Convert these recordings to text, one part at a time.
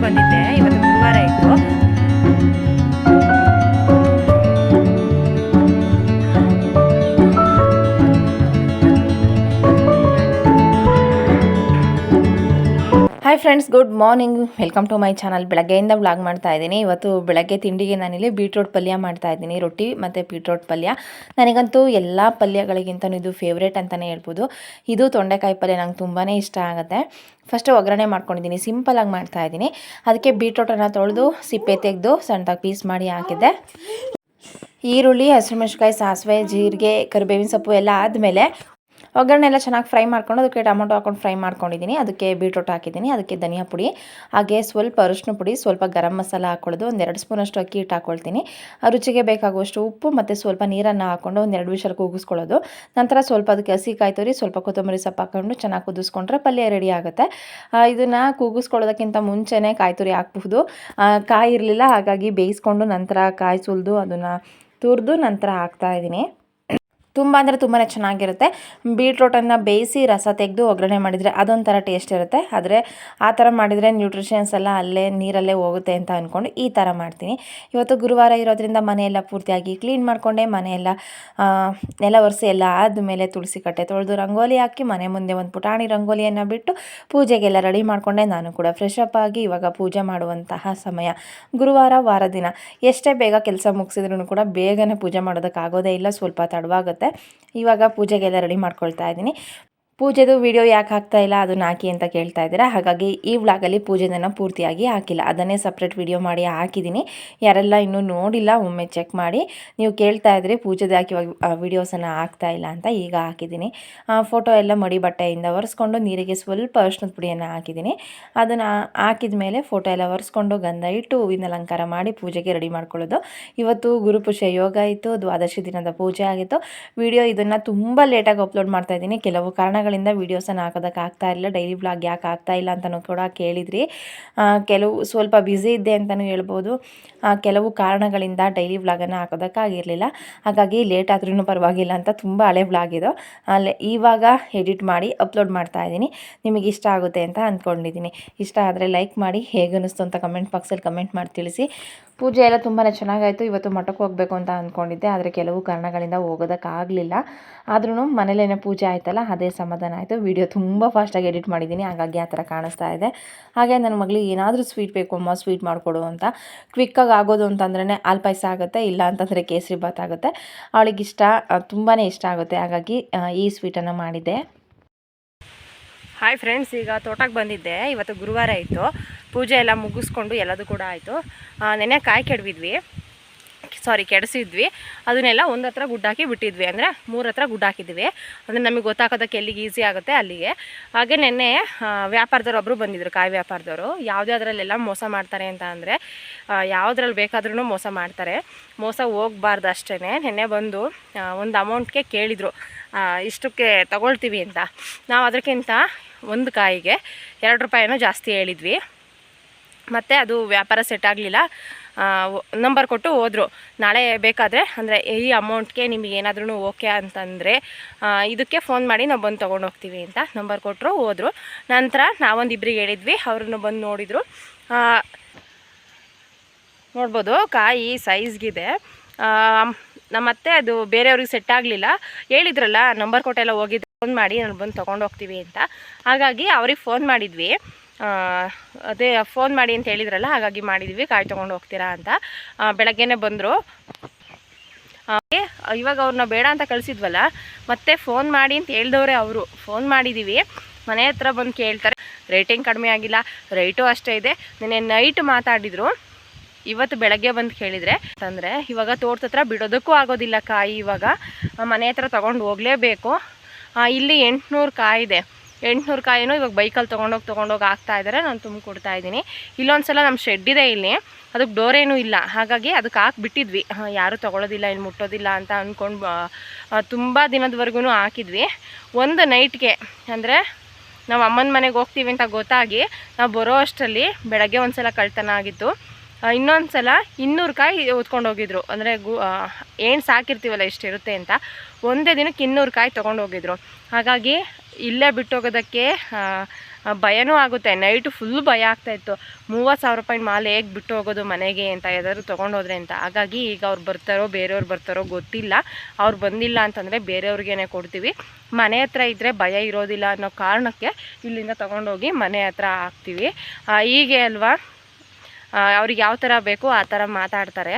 ತೋಟಕ್ಕೆ ಬಂದಿದ್ದೆ friends good morning welcome to my channel ಬೆಳಗ್ಗೆಯಿಂದ ವ್ಲಾಗ್ ಮಾಡ್ತಾ ಇದ್ದೀನಿ. ಇವತ್ತು ಬೆಳಗ್ಗೆ ತಿಂಡಿಗೆ ನಾನಿಲ್ಲಿ ಬೀಟ್ರೋಟ್ ಪಲ್ಯ ಮಾಡ್ತಾ ಇದ್ದೀನಿ. ರೊಟ್ಟಿ ಮತ್ತು ಬೀಟ್ರೋಟ್ ಪಲ್ಯ. ನನಗಂತೂ ಎಲ್ಲ ಪಲ್ಯಗಳಿಗಿಂತ ಇದು ಫೇವ್ರೇಟ್ ಅಂತಲೇ ಹೇಳ್ಬೋದು. ಇದು ತೊಂಡೆಕಾಯಿ ಪಲ್ಯ ನಂಗೆ ತುಂಬಾ ಇಷ್ಟ ಆಗುತ್ತೆ. ಫಸ್ಟು ಒಗ್ಗರಣೆ ಮಾಡ್ಕೊಂಡಿದ್ದೀನಿ. ಸಿಂಪಲಾಗಿ ಮಾಡ್ತಾ ಇದ್ದೀನಿ. ಅದಕ್ಕೆ ಬೀಟ್ರೋಟನ್ನು ತೊಳೆದು ಸಿಪ್ಪೆ ತೆಗೆದು ಸಣ್ಣದಾಗಿ ಪೀಸ್ ಮಾಡಿ ಹಾಕಿದ್ದೆ. ಈರುಳ್ಳಿ ಹಸಿಮೆಣ್ಸಿಕಾಯಿ ಸಾಸಿವೆ, ಜೀರಿಗೆ, ಕರಿಬೇವಿನ ಸೊಪ್ಪು ಎಲ್ಲ ಆದಮೇಲೆ ಒಗ್ಗರಣೆ ಎಲ್ಲ ಚೆನ್ನಾಗಿ ಫ್ರೈ ಮಾಡ್ಕೊಂಡು ಅದಕ್ಕೆ ಟೊಮೊಟೊ ಹಾಕೊಂಡು ಫ್ರೈ ಮಾಡ್ಕೊಂಡಿದ್ದೀನಿ. ಅದಕ್ಕೆ ಬೀಟ್ರೋಟ್ ಹಾಕಿದ್ದೀನಿ. ಅದಕ್ಕೆ ಧನಿಯಾ ಪುಡಿ, ಹಾಗೆ ಸ್ವಲ್ಪ ಅರಿಶಿನ ಪುಡಿ, ಸ್ವಲ್ಪ ಗರಂ ಮಸಾಲ ಹಾಕೊಳ್ಳೋದು ಒಂದೆರಡು ಸ್ಪೂನಷ್ಟು ಅಕ್ಕಿ ಹಿಟ್ಟು ಹಾಕೊಳ್ತೀನಿ ಆ ರುಚಿಗೆ ಬೇಕಾಗುವಷ್ಟು ಉಪ್ಪು ಮತ್ತು ಸ್ವಲ್ಪ ನೀರನ್ನು ಹಾಕ್ಕೊಂಡು ಒಂದೆರಡು ವಿಷಲ್ ಕೂಗಿಸ್ಕೊಳ್ಳೋದು. ನಂತರ ಸ್ವಲ್ಪ ಅದಕ್ಕೆ ಹಸಿ ಕಾಯಿ ತುರಿ, ಸ್ವಲ್ಪ ಕೊತ್ತಂಬರಿ ಸೊಪ್ಪು ಹಾಕೊಂಡು ಚೆನ್ನಾಗಿ ಕುದಿಸ್ಕೊಂಡ್ರೆ ಪಲ್ಯ ರೆಡಿ ಆಗುತ್ತೆ. ಇದನ್ನು ಕೂಗಿಸ್ಕೊಳ್ಳೋದಕ್ಕಿಂತ ಮುಂಚೆನೇ ಕಾಯಿ ತುರಿ ಹಾಕ್ಬಹುದು. ಕಾಯಿ ಇರಲಿಲ್ಲ, ಹಾಗಾಗಿ ಬೇಯಿಸ್ಕೊಂಡು ನಂತರ ಕಾಯಿ ಸುಲಿದು, ಅದನ್ನು ತುರಿದು ನಂತರ ಹಾಕ್ತಾ ಇದ್ದೀನಿ. ತುಂಬ ಅಂದರೆ ತುಂಬಾ ಚೆನ್ನಾಗಿರುತ್ತೆ. ಬೀಟ್ರೋಟನ್ನು ಬೇಯಿಸಿ ರಸ ತೆಗೆದು ಒಗ್ಗರಣೆ ಮಾಡಿದರೆ ಅದೊಂಥರ ಟೇಸ್ಟ್ ಇರುತ್ತೆ. ಆದರೆ ಆ ಥರ ಮಾಡಿದರೆ ನ್ಯೂಟ್ರಿಷನ್ಸ್ ಎಲ್ಲ ಅಲ್ಲೇ ನೀರಲ್ಲೇ ಹೋಗುತ್ತೆ ಅಂತ ಅಂದ್ಕೊಂಡು ಈ ಥರ ಮಾಡ್ತೀನಿ. ಇವತ್ತು ಗುರುವಾರ ಇರೋದ್ರಿಂದ ಮನೆಯೆಲ್ಲ ಪೂರ್ತಿಯಾಗಿ ಕ್ಲೀನ್ ಮಾಡಿಕೊಂಡೆ. ಮನೆಯೆಲ್ಲ ನೆಲ ಒರೆಸಿ ಎಲ್ಲ ಆದಮೇಲೆ ತುಳಸಿ ಕಟ್ಟೆ ತೊಳೆದು ರಂಗೋಲಿ ಹಾಕಿ ಮನೆ ಮುಂದೆ ಒಂದು ಪುಟಾಣಿ ರಂಗೋಲಿಯನ್ನು ಬಿಟ್ಟು ಪೂಜೆಗೆಲ್ಲ ರೆಡಿ ಮಾಡಿಕೊಂಡೆ. ನಾನು ಕೂಡ ಫ್ರೆಶ್ ಆಗಿ ಇವಾಗ ಪೂಜೆ ಮಾಡುವಂತಹ ಸಮಯ. ಗುರುವಾರ ವಾರ ದಿನ. ಎಷ್ಟೇ ಬೇಗ ಕೆಲಸ ಮುಗಿಸಿದ್ರೂ ಕೂಡ ಬೇಗನೆ ಪೂಜೆ ಮಾಡೋದಕ್ಕಾಗೋದೇ ಇಲ್ಲ. ಸ್ವಲ್ಪ ತಡವಾಗುತ್ತೆ. ಇವಾಗ ಪೂಜೆಗೆಲ್ಲ ರೆಡಿ ಮಾಡ್ಕೊಳ್ತಾ ಇದ್ದೀನಿ. ಪೂಜೆದು ವಿಡಿಯೋ ಯಾಕೆ ಹಾಕ್ತಾ ಇಲ್ಲ ಅದನ್ನ ಹಾಕಿ ಅಂತ ಕೇಳ್ತಾ ಇದ್ದೀರಾ. ಹಾಗಾಗಿ ಈ ವ್ಲಾಗಲ್ಲಿ ಪೂಜೆದನ್ನು ಪೂರ್ತಿಯಾಗಿ ಹಾಕಿಲ್ಲ. ಅದನ್ನೇ ಸಪ್ರೇಟ್ ವಿಡಿಯೋ ಮಾಡಿ ಹಾಕಿದ್ದೀನಿ. ಯಾರೆಲ್ಲ ಇನ್ನೂ ನೋಡಿಲ್ಲ, ಒಮ್ಮೆ ಚೆಕ್ ಮಾಡಿ. ನೀವು ಕೇಳ್ತಾ ಇದ್ರೆ, ಪೂಜೆದು ಹಾಕಿ ವಿಡಿಯೋಸನ್ನು ಹಾಕ್ತಾ ಇಲ್ಲ ಅಂತ ಈಗ ಹಾಕಿದ್ದೀನಿ. ಫೋಟೋ ಎಲ್ಲ ಮಡಿ ಬಟ್ಟೆಯಿಂದ ಒರೆಸ್ಕೊಂಡು ನೀರಿಗೆ ಸ್ವಲ್ಪ ಅರ್ಶಿನದ ಪುಡಿಯನ್ನು ಹಾಕಿದ್ದೀನಿ. ಅದನ್ನು ಹಾಕಿದ ಮೇಲೆ ಫೋಟೋ ಎಲ್ಲ ಒರೆಸ್ಕೊಂಡು ಗಂಧ ಇಟ್ಟು ಹೂವಿನ ಅಲಂಕಾರ ಮಾಡಿ ಪೂಜೆಗೆ ರೆಡಿ ಮಾಡ್ಕೊಳ್ಳೋದು. ಇವತ್ತು ಗುರುಪುಷ ಯೋಗ ಇತ್ತು ದ್ವಾದಶಿ ದಿನದ ಪೂಜೆ ಆಗಿತ್ತು. ವಿಡಿಯೋ ಇದನ್ನು ತುಂಬ ಲೇಟಾಗಿ ಅಪ್ಲೋಡ್ ಮಾಡ್ತಾ ಇದ್ದೀನಿ. ಕೆಲವು ಕಾರಣಗಳಿಂದ ವೀಡಿಯೋಸನ್ನು ಹಾಕೋದಕ್ಕೆ ಆಗ್ತಾ ಇರಲಿಲ್ಲ. ಡೈಲಿ ಬ್ಲಾಗ್ ಯಾಕೆ ಆಗ್ತಾ ಇಲ್ಲ ಅಂತಲೂ ಕೂಡ ಕೇಳಿದ್ರಿ. ಕೆಲವು ಸ್ವಲ್ಪ ಬ್ಯುಸಿ ಇದ್ದೆ ಅಂತಲೂ ಹೇಳ್ಬೋದು. ಕೆಲವು ಕಾರಣಗಳಿಂದ ಡೈಲಿ ವ್ಲಾಗನ್ನು ಹಾಕೋದಕ್ಕಾಗಿರಲಿಲ್ಲ ಹಾಗಾಗಿ ಲೇಟ್ ಆದ್ರೂ ಪರವಾಗಿಲ್ಲ ಅಂತ ತುಂಬ ಹಳೆ ವ್ಲಾಗ್ ಇದು. ಅಲ್ಲೇ ಇವಾಗ ಎಡಿಟ್ ಮಾಡಿ ಅಪ್ಲೋಡ್ ಮಾಡ್ತಾ ಇದ್ದೀನಿ. ನಿಮಗೆ ಇಷ್ಟ ಆಗುತ್ತೆ ಅಂತ ಅಂದ್ಕೊಂಡಿದ್ದೀನಿ. ಇಷ್ಟ ಆದರೆ ಲೈಕ್ ಮಾಡಿ ಹೇಗೆ ಅನ್ನಿಸ್ತು ಅಂತ ಕಮೆಂಟ್ ಬಾಕ್ಸಲ್ಲಿ ಕಮೆಂಟ್ ಮಾಡಿ ತಿಳಿಸಿ. ಪೂಜೆ ಎಲ್ಲ ತುಂಬಾ ಚೆನ್ನಾಗಾಯಿತು. ಇವತ್ತು ಮಠಕ್ಕೆ ಹೋಗಬೇಕು ಅಂತ ಅಂದ್ಕೊಂಡಿದ್ದೆ ಆದರೆ ಕೆಲವು ಕಾರಣಗಳಿಂದ ಹೋಗೋದಕ್ಕಾಗಲಿಲ್ಲ. ಆದ್ರೂ ಮನೇಲೇನೇ ಪೂಜೆ ಆಯ್ತಲ್ಲ, ಅದೇ ಸಮಾಧಾನ ಆಯಿತು. ವಿಡಿಯೋ ತುಂಬ ಫಾಸ್ಟಾಗಿ ಎಡಿಟ್ ಮಾಡಿದ್ದೀನಿ. ಹಾಗಾಗಿ ಆ ಥರ ಕಾಣಿಸ್ತಾ ಇದೆ. ಹಾಗೆ ನನ್ನ ಮಗಳಿಗೆ ಏನಾದರೂ ಸ್ವೀಟ್ ಬೇಕು, ಅಮ್ಮ ಸ್ವೀಟ್ ಮಾಡಿಕೊಡು ಅಂತ. ಕ್ವಿಕ್ಕಾಗಿ ಆಗೋದು ಅಂತಂದ್ರೆ ಹಾಲು ಪಾಯಸ ಆಗುತ್ತೆ, ಇಲ್ಲ ಅಂತಂದರೆ ಕೇಸರಿ ಬಾತ್ ಆಗುತ್ತೆ. ಅವಳಿಗಿಷ್ಟ ತುಂಬಾ ಇಷ್ಟ ಆಗುತ್ತೆ. ಹಾಗಾಗಿ ಈ ಸ್ವೀಟನ್ನು ಮಾಡಿದ್ದೆ. ಹಾಯ್ ಫ್ರೆಂಡ್ಸ್ ಈಗ ತೋಟಕ್ಕೆ ಬಂದಿದ್ದೆ. ಇವತ್ತು ಗುರುವಾರ ಇತ್ತು ಪೂಜೆ ಎಲ್ಲ ಮುಗಿಸ್ಕೊಂಡು ಎಲ್ಲದೂ ಕೂಡ ಆಯಿತು. ನೆನೆ ಕಾಯಿ ಕೆಡವಿದ್ವಿ ಸಾರಿ ಕೆಡಿಸಿದ್ವಿ. ಅದನ್ನೆಲ್ಲ ಒಂದು ಹತ್ರ ಗುಡ್ಡ ಹಾಕಿ ಬಿಟ್ಟಿದ್ವಿ. ಅಂದರೆ ಮೂರು ಹತ್ರ ಗುಡ್ಡ ಹಾಕಿದ್ವಿ. ಅಂದರೆ ನಮಗೆ ಗೊತ್ತಾಗೋದಕ್ಕೆ ಎಲ್ಲಿಗೆ ಈಸಿ ಆಗುತ್ತೆ ಅಲ್ಲಿಗೆ. ಹಾಗೆ ನೆನ್ನೆ ವ್ಯಾಪಾರದವ್ರು ಒಬ್ಬರು ಬಂದಿದ್ದರು ಕಾಯಿ ವ್ಯಾಪಾರದವರು. ಯಾವುದ್ಯಾವ್ದ್ರಲ್ಲೆಲ್ಲ ಮೋಸ ಮಾಡ್ತಾರೆ ಅಂತ ಅಂದರೆ ಯಾವುದ್ರಲ್ಲಿ ಬೇಕಾದ್ರೂ ಮೋಸ ಮಾಡ್ತಾರೆ. ಮೋಸ ಹೋಗ್ಬಾರ್ದು ಅಷ್ಟೇ ನೆನ್ನೆ ಬಂದು ಒಂದು ಅಮೌಂಟ್ಗೆ ಕೇಳಿದರು. ಇಷ್ಟಕ್ಕೆ ತಗೊಳ್ತೀವಿ ಅಂತ. ನಾವು ಅದಕ್ಕಿಂತ ಒಂದು ಕಾಯಿಗೆ ಎರಡು ರೂಪಾಯಿನೂ ಜಾಸ್ತಿ ಹೇಳಿದ್ವಿ. ಮತ್ತು ಅದು ವ್ಯಾಪಾರ ಸೆಟ್ ಆಗಲಿಲ್ಲ. ನಂಬರ್ ಕೊಟ್ಟು ಹೋದರು. ನಾಳೆ ಬೇಕಾದರೆ, ಅಂದರೆ ಈ ಅಮೌಂಟ್ಗೆ ನಿಮಗೆ ಏನಾದ್ರೂ ಓಕೆ ಅಂತಂದರೆ ಇದಕ್ಕೆ ಫೋನ್ ಮಾಡಿ ನಾವು ಬಂದು ತೊಗೊಂಡು ಹೋಗ್ತೀವಿ ಅಂತ ನಂಬರ್ ಕೊಟ್ಟರು ಹೋದರು. ನಂತರ ನಾವೊಂದು ಇಬ್ಬರಿಗೆ ಹೇಳಿದ್ವಿ, ಅವ್ರನ್ನ ಬಂದು ನೋಡಿದರು. ನೋಡ್ಬೋದು, ಕಾಯಿ ಸೈಜ್ಗಿದೆ ನಮ್ಮತ್ತೆ ಅದು ಬೇರೆಯವ್ರಿಗೆ ಸೆಟ್ ಆಗಲಿಲ್ಲ. ಹೇಳಿದ್ರಲ್ಲ ನಂಬರ್ ಕೊಟ್ಟೆಲ್ಲ ಹೋಗಿದ್ದು ಫೋನ್ ಮಾಡಿ ನಾನು ಬಂದು ತೊಗೊಂಡು ಹೋಗ್ತೀವಿ ಅಂತ. ಹಾಗಾಗಿ ಅವ್ರಿಗೆ ಫೋನ್ ಮಾಡಿದ್ವಿ. ಅದೇ ಫೋನ್ ಮಾಡಿ ಅಂತ ಹೇಳಿದ್ರಲ್ಲ, ಹಾಗಾಗಿ ಮಾಡಿದ್ವಿ. ಕಾಯಿ ತೊಗೊಂಡು ಹೋಗ್ತೀರಾ ಅಂತ. ಬೆಳಗ್ಗೆನೆ ಬಂದರು. ಇವಾಗ ಅವ್ರನ್ನ ಬೇಡ ಅಂತ ಕಳಿಸಿದ್ವಲ್ಲ, ಮತ್ತೆ ಫೋನ್ ಮಾಡಿ ಅಂತ ಹೇಳ್ದವ್ರೆ ಅವರು. ಫೋನ್ ಮಾಡಿದ್ದೀವಿ ಮನೆ ಹತ್ರ ಬಂದು ಕೇಳ್ತಾರೆ. ರೇಟಿಂಗ್ ಕಡಿಮೆ ಆಗಿಲ್ಲ, ರೇಟು ಅಷ್ಟೇ ಇದೆ. ನಿನ್ನೆ ನೈಟ್ ಮಾತಾಡಿದರು. ಇವತ್ತು ಬೆಳಗ್ಗೆ ಬಂದು ಕೇಳಿದರೆ ಅಂತಂದರೆ ಇವಾಗ ತೋಟದ ಹತ್ರ ಬಿಡೋದಕ್ಕೂ ಆಗೋದಿಲ್ಲ ಕಾಯಿ ಇವಾಗ. ಮನೆ ಹತ್ರ ತೊಗೊಂಡು ಹೋಗಲೇಬೇಕು. ಇಲ್ಲಿ ಎಂಟುನೂರು ಕಾಯಿ ಇದೆ. ಎಂಟುನೂರು ಕಾಯಿನೂ ಇವಾಗ ಬೈಕಲ್ಲಿ ತೊಗೊಂಡೋಗಿ ತೊಗೊಂಡೋಗಿ ಹಾಕ್ತಾ ಇದ್ದಾರೆ. ನಾನು ತುಂಬ ಕೊಡ್ತಾ ಇದ್ದೀನಿ. ಇಲ್ಲೊಂದು ಸಲ ನಮ್ಮ ಶೆಡ್ ಇದೆ ಇಲ್ಲಿ. ಅದಕ್ಕೆ ಡೋರ್ ಏನೂ ಇಲ್ಲ. ಹಾಗಾಗಿ ಅದಕ್ಕೆ ಹಾಕ್ಬಿಟ್ಟಿದ್ವಿ. ಯಾರೂ ತೊಗೊಳೋದಿಲ್ಲ ಇಲ್ಲಿ ಮುಟ್ಟೋದಿಲ್ಲ ಅಂತ ಅಂದ್ಕೊಂಡು ತುಂಬ ದಿನದವರೆಗೂ ಹಾಕಿದ್ವಿ. ಒಂದು ನೈಟ್ಗೆ ಅಂದರೆ ನಾವು ಅಮ್ಮನ ಮನೆಗೆ ಹೋಗ್ತೀವಿ ಅಂತ ಗೊತ್ತಾಗಿ ನಾವು ಬರೋ ಅಷ್ಟರಲ್ಲಿ ಬೆಳಗ್ಗೆ ಒಂದು ಸಲ ಕಳ್ತನ ಆಗಿತ್ತು. ಇನ್ನೊಂದು ಸಲ ಇನ್ನೂರು ಕಾಯಿ ಹೋಗಿದ್ರು. ಅಂದರೆ ಗು ಏನು ಸಾಕಿರ್ತೀವಲ್ಲ ಇಷ್ಟಿರುತ್ತೆ ಅಂತ. ಒಂದೇ ದಿನಕ್ಕೆ ಇನ್ನೂರು ಕಾಯಿ ಹೋಗಿದ್ರು. ಹಾಗಾಗಿ ಇಲ್ಲೇ ಬಿಟ್ಟೋಗೋದಕ್ಕೆ ಭಯನೂ ಆಗುತ್ತೆ. ನೈಟು ಫುಲ್ ಭಯ ಆಗ್ತಾಯಿತ್ತು ಮೂವತ್ತು ಸಾವಿರ ರೂಪಾಯಿ ಮಾಲೆ ಹೇಗೆ ಬಿಟ್ಟು ಹೋಗೋದು ಮನೆಗೆ ಅಂತ ಯಾವ್ದಾದ್ರು ತೊಗೊಂಡೋದ್ರೆ ಅಂತ. ಹಾಗಾಗಿ ಈಗ ಅವ್ರು ಬರ್ತಾರೋ, ಬೇರೆಯವ್ರು ಬರ್ತಾರೋ ಗೊತ್ತಿಲ್ಲ. ಅವ್ರು ಬಂದಿಲ್ಲ ಅಂತಂದರೆ ಬೇರೆಯವ್ರಿಗೇನೆ ಕೊಡ್ತೀವಿ. ಮನೆ ಹತ್ರ ಇದ್ದರೆ ಭಯ ಇರೋದಿಲ್ಲ ಅನ್ನೋ ಕಾರಣಕ್ಕೆ ಇಲ್ಲಿಂದ ತೊಗೊಂಡೋಗಿ ಮನೆ ಹತ್ರ ಹಾಕ್ತೀವಿ. ಹೀಗೆ ಅಲ್ವಾ? ಅವ್ರಿಗೆ ಯಾವ ಥರ ಬೇಕೋ ಆ ಥರ ಮಾತಾಡ್ತಾರೆ.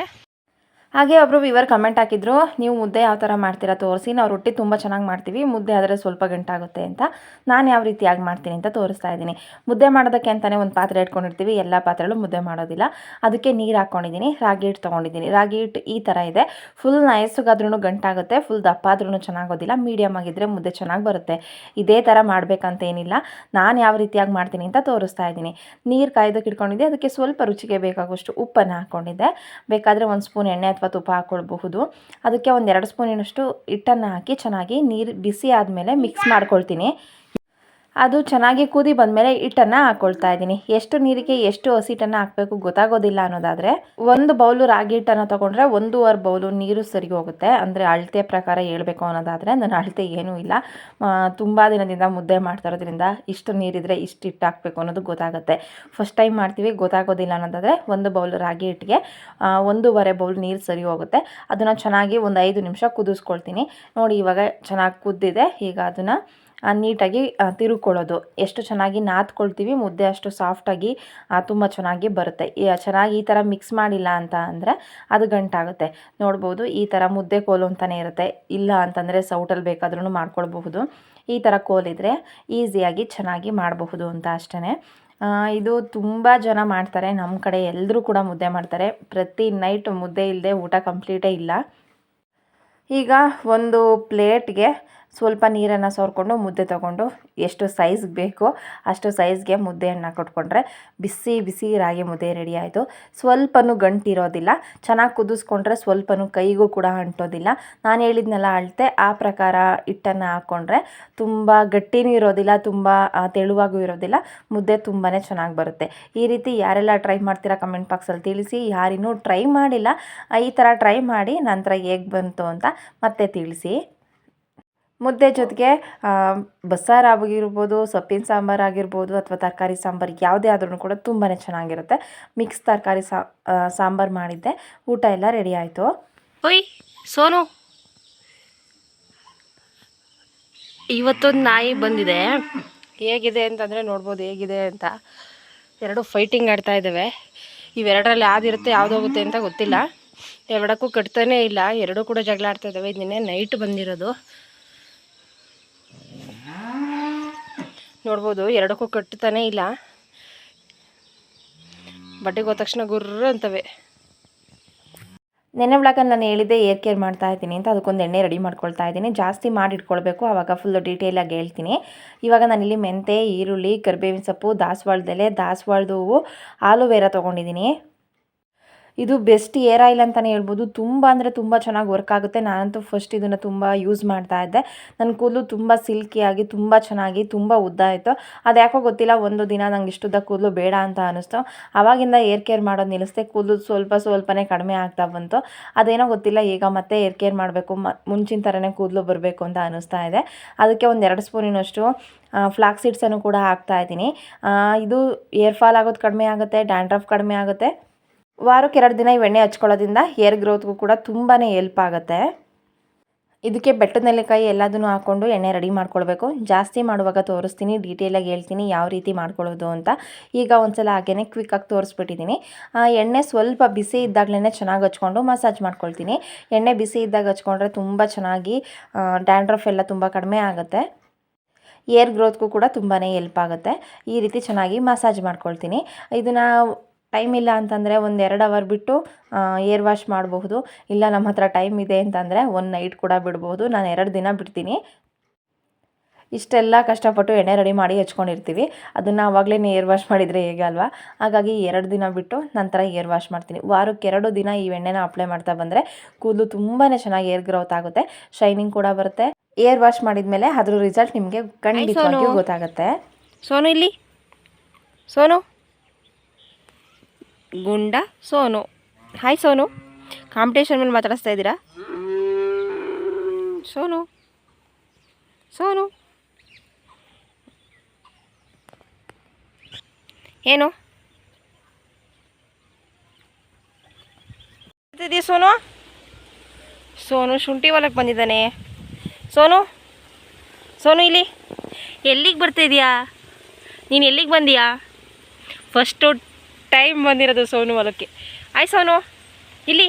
ಹಾಗೆ ಒಬ್ಬರು ವಿವರ್ ಕಮೆಂಟ್ ಹಾಕಿದ್ರು, ನೀವು ಮುದ್ದೆ ಯಾವ ಥರ ಮಾಡ್ತೀರಾ ತೋರಿಸಿ, ನಾವು ರೊಟ್ಟಿ ತುಂಬ ಚೆನ್ನಾಗಿ ಮಾಡ್ತೀವಿ, ಮುದ್ದೆ ಆದರೆ ಸ್ವಲ್ಪ ಗಂಟಾಗುತ್ತೆ ಅಂತ. ನಾನು ಯಾವ ರೀತಿಯಾಗಿ ಮಾಡ್ತೀನಿ ಅಂತ ತೋರಿಸ್ತಾ ಇದ್ದೀನಿ. ಮುದ್ದೆ ಮಾಡೋದಕ್ಕೆ ಅಂತಲೇ ಒಂದು ಪಾತ್ರೆ ಇಟ್ಕೊಂಡಿರ್ತೀವಿ, ಎಲ್ಲ ಪಾತ್ರೆಗಳು ಮುದ್ದೆ ಮಾಡೋದಿಲ್ಲ. ಅದಕ್ಕೆ ನೀರು ಹಾಕ್ಕೊಂಡಿದ್ದೀನಿ ರಾಗಿ ಹಿಟ್ಟು ತೊಗೊಂಡಿದ್ದೀನಿ. ರಾಗಿ ಹಿಟ್ಟು ಈ ಥರ ಇದೆ. ಫುಲ್ ನಯಸ್ಗಾದ್ರೂ ಗಂಟಾಗುತ್ತೆ ಫುಲ್ ದಪ್ಪ ಆದ್ರೂ ಚೆನ್ನಾಗೋದಿಲ್ಲ. ಮೀಡಿಯಮ್ ಆಗಿದ್ದರೆ ಮುದ್ದೆ ಚೆನ್ನಾಗಿ ಬರುತ್ತೆ. ಇದೇ ಥರ ಮಾಡಬೇಕಂತ ಏನಿಲ್ಲ ನಾನು ಯಾವ ರೀತಿಯಾಗಿ ಮಾಡ್ತೀನಿ ಅಂತ ತೋರಿಸ್ತಾ ಇದ್ದೀನಿ. ನೀರು ಕಾಯ್ದಕ್ಕೆ ಇಟ್ಕೊಂಡಿದ್ದೆ, ಅದಕ್ಕೆ ಸ್ವಲ್ಪ ರುಚಿಗೆ ಬೇಕಾಗುವಷ್ಟು ಉಪ್ಪನ್ನು ಹಾಕ್ಕೊಂಡಿದ್ದೆ ಬೇಕಾದರೆ ಒಂದು ಸ್ಪೂನ್ ಎಣ್ಣೆ ಅಥವಾ ತುಪ್ಪ ಹಾಕ್ಕೊಳ್ಬಹುದು ಅದಕ್ಕೆ ಒಂದು ಎರಡು ಸ್ಪೂನಿನಷ್ಟು ಹಿಟ್ಟನ್ನು ಹಾಕಿ ಚೆನ್ನಾಗಿ ನೀರು ಬಿಸಿ ಆದಮೇಲೆ ಮಿಕ್ಸ್ ಮಾಡ್ಕೊಳ್ತೀನಿ. ಅದು ಚೆನ್ನಾಗಿ ಕುದಿ ಬಂದಮೇಲೆ ಹಿಟ್ಟನ್ನು ಹಾಕ್ಕೊಳ್ತಾ ಇದ್ದೀನಿ. ಎಷ್ಟು ನೀರಿಗೆ ಎಷ್ಟು ಹಸಿಟ್ಟನ್ನು ಹಾಕಬೇಕು ಗೊತ್ತಾಗೋದಿಲ್ಲ ಅನ್ನೋದಾದರೆ ಒಂದು ಬೌಲು ರಾಗಿ ಹಿಟ್ಟನ್ನು ತೊಗೊಂಡ್ರೆ ಒಂದೂವರೆ ಬೌಲು ನೀರು ಸರಿ ಹೋಗುತ್ತೆ. ಅಂದರೆ ಅಳತೆ ಪ್ರಕಾರ ಹೇಳಬೇಕು ಅನ್ನೋದಾದರೆ ನನ್ನ ಅಳತೆ ಏನೂ ಇಲ್ಲ. ತುಂಬ ದಿನದಿಂದ ಮುದ್ದೆ ಮಾಡ್ತಾ ಇರೋದ್ರಿಂದ ಇಷ್ಟು ನೀರಿದ್ರೆ ಇಷ್ಟು ಹಿಟ್ಟು ಹಾಕಬೇಕು ಅನ್ನೋದು ಗೊತ್ತಾಗುತ್ತೆ. ಫಸ್ಟ್ ಟೈಮ್ ಮಾಡ್ತೀವಿ, ಗೊತ್ತಾಗೋದಿಲ್ಲ ಅನ್ನೋದಾದರೆ ಒಂದು ಬೌಲು ರಾಗಿ ಹಿಟ್ಟಿಗೆ ಒಂದೂವರೆ ಬೌಲ್ ನೀರು ಸರಿ ಹೋಗುತ್ತೆ. ಅದನ್ನು ಚೆನ್ನಾಗಿ ಒಂದು ಐದು ನಿಮಿಷ ಕುದಿಸ್ಕೊಳ್ತೀನಿ. ನೋಡಿ ಇವಾಗ ಚೆನ್ನಾಗಿ ಕುದ್ದಿದೆ. ಈಗ ಅದನ್ನು ನೀಟಾಗಿ ತಿರುಕೊಳ್ಳೋದು. ಎಷ್ಟು ಚೆನ್ನಾಗಿ ನಾದ್ಕೊಳ್ತೀವಿ, ಮುದ್ದೆ ಅಷ್ಟು ಸಾಫ್ಟಾಗಿ ತುಂಬ ಚೆನ್ನಾಗಿ ಬರುತ್ತೆ. ಚೆನ್ನಾಗಿ ಈ ಥರ ಮಿಕ್ಸ್ ಮಾಡಿಲ್ಲ ಅಂತ ಅಂದರೆ ಅದು ಗಂಟಾಗುತ್ತೆ. ನೋಡ್ಬೋದು, ಈ ಥರ ಮುದ್ದೆ ಕೋಲು ಅಂತಲೇ ಇರುತ್ತೆ. ಇಲ್ಲ ಅಂತಂದರೆ ಸೌಟಲ್ಲಿ ಬೇಕಾದ್ರೂ ಮಾಡ್ಕೊಳ್ಬಹುದು. ಈ ಥರ ಕೋಲಿದ್ರೆ ಈಸಿಯಾಗಿ ಚೆನ್ನಾಗಿ ಮಾಡಬಹುದು ಅಂತ ಅಷ್ಟೇ ಇದು ತುಂಬ ಜನ ಮಾಡ್ತಾರೆ. ನಮ್ಮ ಕಡೆ ಎಲ್ಲರೂ ಕೂಡ ಮುದ್ದೆ ಮಾಡ್ತಾರೆ. ಪ್ರತಿ ನೈಟ್ ಮುದ್ದೆ ಇಲ್ಲದೆ ಊಟ ಕಂಪ್ಲೀಟೇ ಇಲ್ಲ. ಈಗ ಒಂದು ಪ್ಲೇಟ್ಗೆ ಸ್ವಲ್ಪ ನೀರನ್ನು ಸೋರ್ಕೊಂಡು ಮುದ್ದೆ ತೊಗೊಂಡು ಎಷ್ಟು ಸೈಜ್ಗೆ ಬೇಕೋ ಅಷ್ಟು ಸೈಜ್ಗೆ ಮುದ್ದೆಯನ್ನು ಕೊಟ್ಕೊಂಡ್ರೆ ಬಿಸಿ ಬಿಸಿ ರಾಗಿ ಮುದ್ದೆ ರೆಡಿ ಆಯಿತು. ಸ್ವಲ್ಪನೂ ಗಂಟಿರೋದಿಲ್ಲ. ಚೆನ್ನಾಗಿ ಕುದಿಸ್ಕೊಂಡ್ರೆ ಸ್ವಲ್ಪನೂ ಕೈಗೂ ಕೂಡ ಅಂಟೋದಿಲ್ಲ. ನಾನು ಹೇಳಿದ್ನೆಲ್ಲ ಅಳತೆ, ಆ ಪ್ರಕಾರ ಹಿಟ್ಟನ್ನು ಹಾಕ್ಕೊಂಡ್ರೆ ತುಂಬ ಗಟ್ಟಿನೂ ಇರೋದಿಲ್ಲ, ತುಂಬ ತೆಳುವಾಗೂ ಇರೋದಿಲ್ಲ, ಮುದ್ದೆ ತುಂಬಾ ಚೆನ್ನಾಗಿ ಬರುತ್ತೆ. ಈ ರೀತಿ ಯಾರೆಲ್ಲ ಟ್ರೈ ಮಾಡ್ತೀರಾ ಕಮೆಂಟ್ ಬಾಕ್ಸಲ್ಲಿ ತಿಳಿಸಿ. ಯಾರಿನ್ನೂ ಟ್ರೈ ಮಾಡಿಲ್ಲ, ಈ ಥರ ಟ್ರೈ ಮಾಡಿ ನಂತರ ಹೇಗೆ ಬಂತು ಅಂತ ಮತ್ತೆ ತಿಳಿಸಿ. ಮುದ್ದೆ ಜೊತೆಗೆ ಬಸ್ಸಾರು ಆಗಿರ್ಬೋದು, ಸೊಪ್ಪಿನ ಸಾಂಬಾರು ಆಗಿರ್ಬೋದು ಅಥವಾ ತರಕಾರಿ ಸಾಂಬಾರು ಯಾವುದೇ ಆದ್ರೂ ಕೂಡ ತುಂಬಾ ಚೆನ್ನಾಗಿರುತ್ತೆ. ಮಿಕ್ಸ್ ತರಕಾರಿ ಸಾಂಬಾರು ಮಾಡಿದ್ದೆ. ಊಟ ಎಲ್ಲ ರೆಡಿ ಆಯಿತು. ಓಯ್, ಸೋನು. ಇವತ್ತೊಂದು ನಾಯಿ ಬಂದಿದೆ. ಹೇಗಿದೆ ಅಂತಂದರೆ ನೋಡ್ಬೋದು ಹೇಗಿದೆ ಅಂತ. ಎರಡು ಫೈಟಿಂಗ್ ಆಡ್ತಾ ಇದ್ದಾವೆ ಇವೆರಡರಲ್ಲಿ ಯಾವ್ದಿರುತ್ತೆ ಯಾವ್ದು ಹೋಗುತ್ತೆ ಅಂತ ಗೊತ್ತಿಲ್ಲ. ಎರಡಕ್ಕೂ ಕಟ್ತಾನೇ ಇಲ್ಲ. ಎರಡೂ ಕೂಡ ಜಗಳ ಆಡ್ತಾ ಇದ್ದಾವೆ ನಿನ್ನೆ ನೈಟ್ ಬಂದಿರೋದು. ನೋಡ್ಬೋದು, ಎರಡಕ್ಕೂ ಕಟ್ಟುತ್ತಾನೆ ಇಲ್ಲ. ಬಟ್ಟೆಗೆ ಹೋದ ತಕ್ಷಣ ಗುರ್ರ ಅಂತವೆ. ನೆನೆ ಬ್ಲಾಕಲ್ಲಿ ನಾನು ಹೇಳಿದ್ದೆ ಏರ್ ಕೇರ್ ಮಾಡ್ತಾ ಇದ್ದೀನಿ ಅಂತ, ಅದಕ್ಕೊಂದು ಎಣ್ಣೆ ರೆಡಿ ಮಾಡ್ಕೊಳ್ತಾ ಇದ್ದೀನಿ. ಜಾಸ್ತಿ ಮಾಡಿ ಇಟ್ಕೊಳ್ಬೇಕು, ಆವಾಗ ಫುಲ್ ಡೀಟೇಲಾಗಿ ಹೇಳ್ತೀನಿ. ಇವಾಗ ನಾನಿಲ್ಲಿ ಮೆಂತೆ, ಈರುಳ್ಳಿ, ಕರಿಬೇವಿನ ಸೊಪ್ಪು ದಾಸವಾಳದೆಲೆ ದಾಸವಾಳದ ಹೂವು ಆಲೂವೇರ ತೊಗೊಂಡಿದ್ದೀನಿ. ಇದು ಬೆಸ್ಟ್ ಏರ್ ಆಯಿಲ್ ಅಂತಲೇ ಹೇಳ್ಬೋದು. ತುಂಬ ಅಂದರೆ ತುಂಬ ಚೆನ್ನಾಗಿ ವರ್ಕ್ ಆಗುತ್ತೆ. ನಾನಂತೂ ಫಸ್ಟ್ ಇದನ್ನು ತುಂಬ ಯೂಸ್ ಮಾಡ್ತಾ ಇದ್ದೆ. ನನ್ನ ಕೂದಲು ತುಂಬ ಸಿಲ್ಕಿಯಾಗಿ ತುಂಬ ಚೆನ್ನಾಗಿ, ತುಂಬ ಉದ್ದ ಆಯಿತು. ಅದು ಯಾಕೋ ಗೊತ್ತಿಲ್ಲ, ಒಂದು ದಿನ ನಂಗೆ ಇಷ್ಟುದ್ದ ಕೂದಲು ಬೇಡ ಅಂತ ಅನ್ನಿಸ್ತು ಆವಾಗಿಂದ ಏರ್ ಕೇರ್ ಮಾಡೋದು ನಿಲ್ಲಿಸ್ದೆ. ಕೂದಲು ಸ್ವಲ್ಪ ಸ್ವಲ್ಪನೇ ಕಡಿಮೆ ಆಗ್ತಾ ಬಂತು. ಅದೇನೋ ಗೊತ್ತಿಲ್ಲ, ಈಗ ಮತ್ತೆ ಏರ್ ಕೇರ್ ಮಾಡಬೇಕು. ಮುಂಚಿನ ಥರನೇ ಕೂದಲು ಬರಬೇಕು ಅಂತ ಅನ್ನಿಸ್ತಾ ಇದೆ. ಅದಕ್ಕೆ ಒಂದು ಎರಡು ಸ್ಪೂನಿನಷ್ಟು ಫ್ಲಾಕ್ ಸೀಡ್ಸನ್ನು ಕೂಡ ಹಾಕ್ತಾ ಇದ್ದೀನಿ. ಇದು ಏರ್ ಫಾಲ್ ಆಗೋದು ಕಡಿಮೆ ಆಗುತ್ತೆ ಡ್ಯಾಂಡ್ರಫ್ ಕಡಿಮೆ ಆಗುತ್ತೆ. ವಾರಕ್ಕೆ ಎರಡು ದಿನ ಈ ಎಣ್ಣೆ ಹಚ್ಕೊಳ್ಳೋದ್ರಿಂದ ಹೇರ್ ಗ್ರೋತ್ಗೂ ಕೂಡ ತುಂಬಾ ಹೆಲ್ಪ್ ಆಗುತ್ತೆ. ಇದಕ್ಕೆ ಬೆಟ್ಟದ ನೆಲ್ಲಿಕಾಯಿ ಎಲ್ಲದನ್ನು ಹಾಕ್ಕೊಂಡು ಎಣ್ಣೆ ರೆಡಿ ಮಾಡ್ಕೊಳ್ಬೇಕು. ಜಾಸ್ತಿ ಮಾಡುವಾಗ ತೋರಿಸ್ತೀನಿ ಡೀಟೇಲಾಗಿ ಹೇಳ್ತೀನಿ ಯಾವ ರೀತಿ ಮಾಡ್ಕೊಳ್ಳೋದು ಅಂತ. ಈಗ ಒಂದ್ಸಲ ಹಾಗೇನೆ ಕ್ವಿಕ್ಕಾಗಿ ತೋರಿಸ್ಬಿಟ್ಟಿದ್ದೀನಿ. ಎಣ್ಣೆ ಸ್ವಲ್ಪ ಬಿಸಿ ಇದ್ದಾಗಲೇ ಚೆನ್ನಾಗಿ ಹಚ್ಕೊಂಡು ಮಸಾಜ್ ಮಾಡ್ಕೊಳ್ತೀನಿ. ಎಣ್ಣೆ ಬಿಸಿ ಇದ್ದಾಗ ಹಚ್ಕೊಂಡ್ರೆ ತುಂಬ ಚೆನ್ನಾಗಿ ಡ್ಯಾಂಡ್ರಫ್ ಎಲ್ಲ ತುಂಬ ಕಡಿಮೆ ಆಗುತ್ತೆ. ಏರ್ ಗ್ರೋತ್ಗೂ ಕೂಡ ತುಂಬಾ ಹೆಲ್ಪ್ ಆಗುತ್ತೆ. ಈ ರೀತಿ ಚೆನ್ನಾಗಿ ಮಸಾಜ್ ಮಾಡ್ಕೊಳ್ತೀನಿ. ಇದನ್ನು ಟೈಮ್ ಇಲ್ಲ ಅಂತಂದರೆ ಒಂದು ಎರಡು ಅವರ್ ಬಿಟ್ಟು ಏರ್ ವಾಶ್ ಮಾಡಬಹುದು. ಇಲ್ಲ ನಮ್ಮ ಹತ್ರ ಟೈಮ್ ಇದೆ ಅಂತಂದರೆ ಒನ್ ನೈಟ್ ಕೂಡ ಬಿಡ್ಬೋದು ನಾನು ಎರಡು ದಿನ ಬಿಡ್ತೀನಿ. ಇಷ್ಟೆಲ್ಲ ಕಷ್ಟಪಟ್ಟು ಎಣ್ಣೆ ರೆಡಿ ಮಾಡಿ ಹಚ್ಕೊಂಡಿರ್ತೀವಿ. ಅದನ್ನು ಆವಾಗಲೇ ಏರ್ ವಾಶ್ ಮಾಡಿದರೆ ಹೇಗೆ ಅಲ್ವಾ? ಹಾಗಾಗಿ ಎರಡು ದಿನ ಬಿಟ್ಟು ನಂತರ ಏರ್ ವಾಶ್ ಮಾಡ್ತೀನಿ. ವಾರಕ್ಕೆ ಎರಡು ದಿನ ಈ ಎಣ್ಣೆನ ಅಪ್ಲೈ ಮಾಡ್ತಾ ಬಂದರೆ ಕೂದಲು ತುಂಬಾ ಚೆನ್ನಾಗಿ ಏರ್ ಗ್ರೋತ್ ಆಗುತ್ತೆ. ಶೈನಿಂಗ್ ಕೂಡ ಬರುತ್ತೆ. ಏರ್ ವಾಶ್ ಮಾಡಿದ್ಮೇಲೆ ಅದ್ರ ರಿಸಲ್ಟ್ ನಿಮಗೆ ಖಂಡಿತವಾಗಿಯೂ. ಗೊತ್ತಾಗುತ್ತೆ. ಸೋನು ಇಲ್ಲಿ? ಸೋನು? ಗುಂಡ ಸೋನು. ಹಾಯ್ ಸೋನು. ಕಾಂಪಿಟೇಷನ್ ಮೇಲೆ ಮಾತಾಡಿಸ್ತಾ ಇದ್ದೀರಾ? ಸೋನು. ಸೋನು. ಏನು? ಸೋನು? ಸೋನು ಶುಂಠಿ ಹೊಲಕ್ಕೆ ಬಂದಿದ್ದಾನೆ. ಸೋನು? ಸೋನು ಇಲ್ಲಿ. ಎಲ್ಲಿಗೆ ಬರ್ತಾ ಇದೆಯಾ? ನೀನು ಎಲ್ಲಿಗೆ ಬಂದೀಯಾ? ಫಸ್ಟು ಟೈಮ್ ಬಂದಿರೋದು ಸೋನು ಹೊಲಕ್ಕೆ. ಆಯ್ ಸೋನು. ಇಲ್ಲಿ.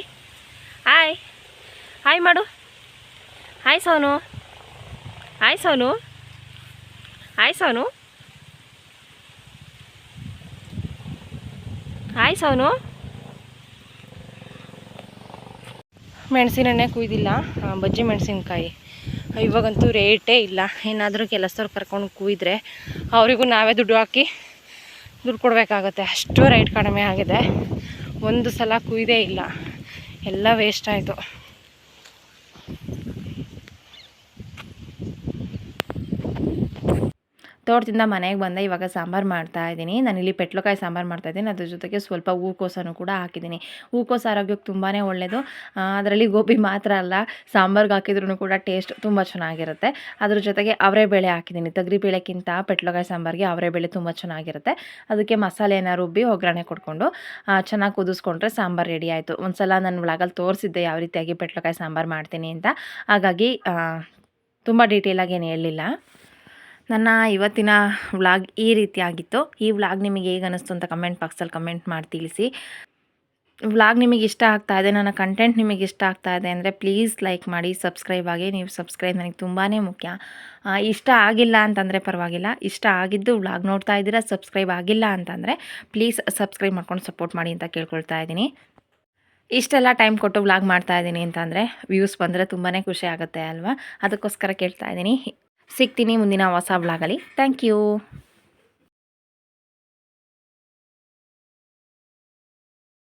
ಆಯ್ ಹಾಯ್ ಮಾಡು. Hi Sonu. Hi Sonu. Hi Sonu. Hi Sonu. ಮೆಣಸಿನೆಣ್ಣೆ ಕುಯ್ದಿಲ್ಲ. ಬಜ್ಜಿ ಮೆಣಸಿನ್ಕಾಯಿ. ಇವಾಗಂತೂ ರೇಟೇ ಇಲ್ಲ. ಏನಾದರೂ ಕೆಲಸದವ್ರು ಕರ್ಕೊಂಡು ಕುಯ್ದ್ರೆ ಅವರಿಗೂ ನಾವೇ ದುಡ್ಡು ಹಾಕಿ ದುಡ್ಡು ಕೊಡಬೇಕಾಗುತ್ತೆ. ಅಷ್ಟು ರೈಟ್ ಕಡಿಮೆ ಆಗಿದೆ. ಒಂದು ಸಲ ಕುಯ್ದೇ ಇಲ್ಲ. ಎಲ್ಲ ವೇಸ್ಟ್ ಆಯಿತು. ತೋಟದಿಂದ ಮನೆಗೆ ಬಂದೆ ಇವಾಗ ಸಾಂಬಾರು ಮಾಡ್ತಾ ಇದ್ದೀನಿ. ಇಲ್ಲಿ ಪೆಟ್ಲಕಾಯಿ ಸಾಂಬಾರು ಮಾಡ್ತಾ ಇದ್ದೀನಿ. ಅದ್ರ ಜೊತೆಗೆ ಸ್ವಲ್ಪ ಹೂಕೋಸನ್ನು ಕೂಡ ಹಾಕಿದ್ದೀನಿ. ಹೂಕೋಸು ಆರೋಗ್ಯಕ್ಕೆ ತುಂಬಾ ಒಳ್ಳೆಯದು ಅದರಲ್ಲಿ ಗೋಬಿ ಮಾತ್ರ ಅಲ್ಲ, ಸಾಂಬಾರ್ಗೆ ಹಾಕಿದ್ರೂ ಕೂಡ ಟೇಸ್ಟ್ ತುಂಬ ಚೆನ್ನಾಗಿರುತ್ತೆ. ಅದ್ರ ಜೊತೆಗೆ ಅವರೇ ಬೇಳೆ ಹಾಕಿದ್ದೀನಿ. ತೊಗರಿ ಬೇಳೆಕ್ಕಿಂತ ಪೆಟ್ಲಕಾಯಿ ಸಾಂಬಾರಿಗೆ ಅವರೇ ಬೇಳೆ ತುಂಬ ಚೆನ್ನಾಗಿರುತ್ತೆ. ಅದಕ್ಕೆ ಮಸಾಲೆನ ರುಬ್ಬಿ ಒಗ್ಗರಣೆ ಕೊಟ್ಕೊಂಡು ಚೆನ್ನಾಗಿ ಕುದಿಸ್ಕೊಂಡ್ರೆ ಸಾಂಬಾರು ರೆಡಿ ಆಯಿತು. ಒಂದು ಸಲ ನಾನು ಒಳಗಲ್ಲಿ ತೋರಿಸಿದ್ದೆ ಯಾವ ರೀತಿಯಾಗಿ ಪೆಟ್ಲಕಾಯಿ ಸಾಂಬಾರು ಮಾಡ್ತೀನಿ ಅಂತ. ಹಾಗಾಗಿ ತುಂಬ ಡೀಟೇಲಾಗಿ ಏನು ಹೇಳಿಲ್ಲ. ನನ್ನ ಇವತ್ತಿನ ವ್ಲಾಗ್ ಈ ರೀತಿಯಾಗಿತ್ತು ಈ ವ್ಲಾಗ್ ನಿಮಗೆ ಹೇಗೆ ಅನ್ನಿಸ್ತು ಅಂತ ಕಮೆಂಟ್ ಬಾಕ್ಸಲ್ಲಿ ಕಮೆಂಟ್ ಮಾಡಿ ತಿಳಿಸಿ. ವ್ಲಾಗ್ ನಿಮಗೆ ಇಷ್ಟ ಆಗ್ತಾ ಇದೆ, ನನ್ನ ಕಂಟೆಂಟ್ ನಿಮಗೆ ಇಷ್ಟ ಆಗ್ತಾ ಇದೆ ಅಂದರೆ ಪ್ಲೀಸ್ ಲೈಕ್ ಮಾಡಿ ಸಬ್ಸ್ಕ್ರೈಬ್ ಆಗಿ. ನೀವು ಸಬ್ಸ್ಕ್ರೈಬ್ ನನಗೆ ತುಂಬಾ ಮುಖ್ಯ. ಇಷ್ಟ ಆಗಿಲ್ಲ ಅಂತಂದರೆ ಪರವಾಗಿಲ್ಲ. ಇಷ್ಟ ಆಗಿದ್ದು ವ್ಲಾಗ್ ನೋಡ್ತಾ ಇದ್ದೀರಾ ಸಬ್ಸ್ಕ್ರೈಬ್ ಆಗಿಲ್ಲ ಅಂತಂದರೆ ಪ್ಲೀಸ್ ಸಬ್ಸ್ಕ್ರೈಬ್ ಮಾಡ್ಕೊಂಡು ಸಪೋರ್ಟ್ ಮಾಡಿ ಅಂತ ಕೇಳ್ಕೊಳ್ತಾ ಇದ್ದೀನಿ. ಇಷ್ಟೆಲ್ಲ ಟೈಮ್ ಕೊಟ್ಟು ವ್ಲಾಗ್ ಮಾಡ್ತಾ ಇದ್ದೀನಿ ಅಂತಂದರೆ ವ್ಯೂಸ್ ಬಂದರೆ ತುಂಬಾ ಖುಷಿ ಆಗುತ್ತೆ ಅಲ್ವಾ? ಅದಕ್ಕೋಸ್ಕರ ಕೇಳ್ತಾ ಇದ್ದೀನಿ. ಸಿಗ್ತೀನಿ ಮುಂದಿನ ಹೊಸ ಬ್ಲಾಗಲ್ಲಿ ಥ್ಯಾಂಕ್ ಯು